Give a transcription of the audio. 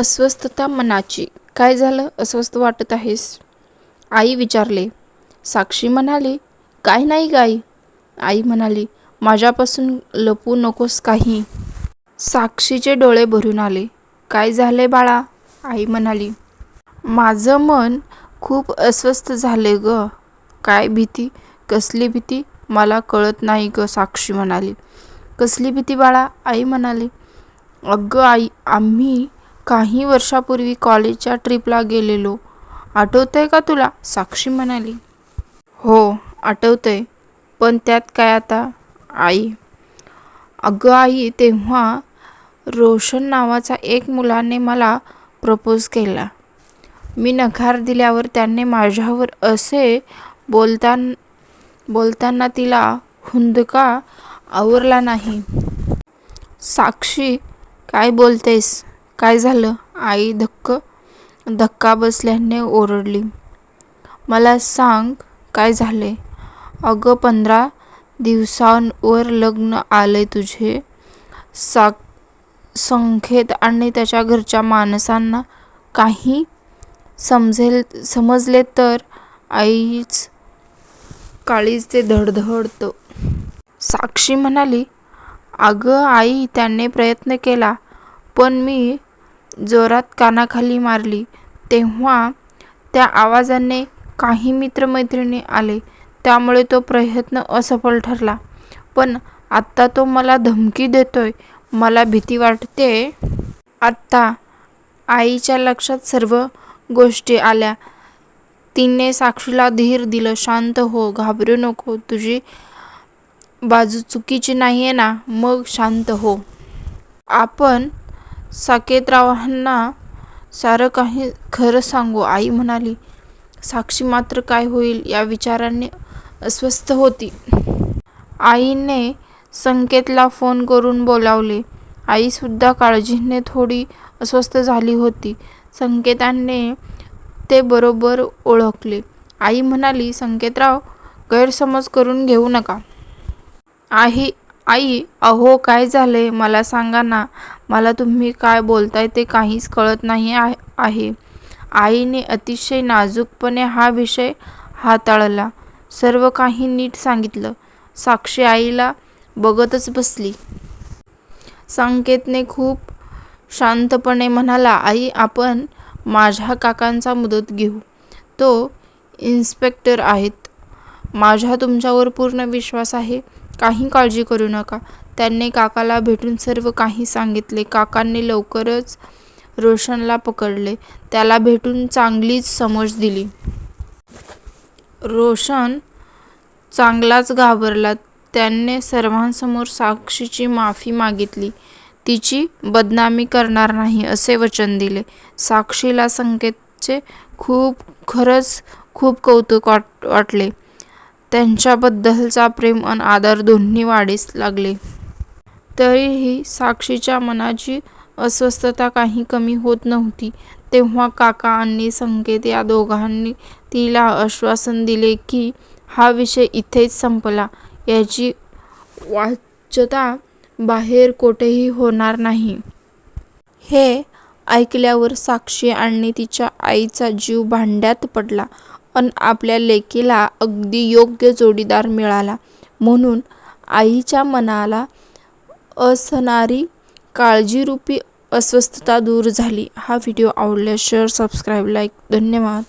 अस्वस्थता मनाची. काय झालं? अस्वस्थ वाटत आहेस? आई विचारले. साक्षी म्हणाली काय नाही गाई. आई म्हणाली माझ्यापासून लपू नकोस काही. साक्षीचे डोळे भरून आले. काय झाले बाळा? आई म्हणाली माझं मन खूप अस्वस्थ झाले ग. काय भीती? कसली भीती? मला कळत नाही ग साक्षी म्हणाली. कसली भीती बाळा? आई म्हणाली अगं आई आम्ही काही वर्षापूर्वी कॉलेजच्या ट्रिपला गेलेलो. आठवतंय का तुला? साक्षी म्हणाली. हो आठवतंय. पण त्यात काय आता? आई. अगं आई तेव्हा रोशन नावाचा एक मुलाने मला प्रपोज केला. मी नकार दिल्यावर त्याने माझ्यावर असे बोलतान बोलताना तिला हुंदका आवरला नाही. साक्षी काय बोलतेस? काय झालं? आई धक्क धक्का बसल्याने ओरडली. मला सांग काय झाले अगं पंधरा दिवसांवर लग्न आले तुझे. साक संखेत आणि त्याच्या घरच्या माणसांना काही समजेल समजले तर आईच काळीच ते धडधडतं. साक्षी म्हणाली अगं आई त्याने प्रयत्न केला पण मी जोरात कानाखाली मारली. तेव्हा त्या आवाजाने काही मित्रमैत्रिणी आले. त्यामुळे तो प्रयत्न असफल ठरला. पण आत्ता तो मला धमकी देतोय. मला भीती वाटते. आत्ता? आईच्या लक्षात सर्व गोष्टी आल्या. तिने साक्षीला धीर दिलं. शांत हो. घाबरू नको. तुझी बाजू चुकीची नाही आहे ना? मग शांत हो. आपण साकेतरावांना सारं काही खरं सांगू. आई म्हणाली साक्षी मात्र काय होईल या विचाराने अस्वस्थ होती. आईने संकेतला फोन करून बोलावले. आईसुद्धा काळजीने थोडी अस्वस्थ झाली होती. संकेताने ते बरोबर ओळखले. आई म्हणाली संकेतराव गैरसमज करून घेऊ नका. आई आई अहो काय झाले मला सांगा ना. मला तुम्ही काय बोलताय ते काहीच कळत नाही आहे आहे. आईने अतिशय नाजूकपणे हा विषय हाताळला. सर्व काही नीट सांगितलं. साक्षी आईला बघतच बसली. संकेतने खूप शांतपणे म्हणाला आई आपण माझ्या काकांचा मदत घेऊ. तो इन्स्पेक्टर आहेत. माझ्या तुमच्यावर पूर्ण विश्वास आहे. काही काळजी करू नका. त्यांनी काकाला भेटून सर्व काही सांगितले. काकांनी लवकरच रोशनला पकडले. त्याला भेटून चांगलीच समज दिली. रोशन चांगलाच घाबरला. त्याने सर्वांसमोर साक्षीची माफी मागितली. तिची बदनामी करणार नाही असे वचन दिले. साक्षीला संकेतचे खूप खरंच खूप कौतुक वाट वाटले. त्यांच्याबद्दलचा प्रेम आणि आदर दोन्ही वाढीस लागले. तरीही साक्षीच्या मनाची अस्वस्थता काही कमी होत नव्हती. तेव्हा काका आणि संकेत या दोघांनी तिला आश्वासन दिले की हा विषय इथेच संपला. याची वाच्यता बाहेर कोठेही होणार नाही. हे ऐकल्यावर साक्षी आणि तिच्या आईचा जीव भांड्यात पडला. अन आपल्या लेकीला अगदी योग्य जोडीदार मिळाला. म्हणून आईच्या मनाला असणारी काळजीरूपी अस्वस्थता दूर झाली. हा व्हिडिओ आवडल्यास शेअर सबस्क्राईब लाईक धन्यवाद.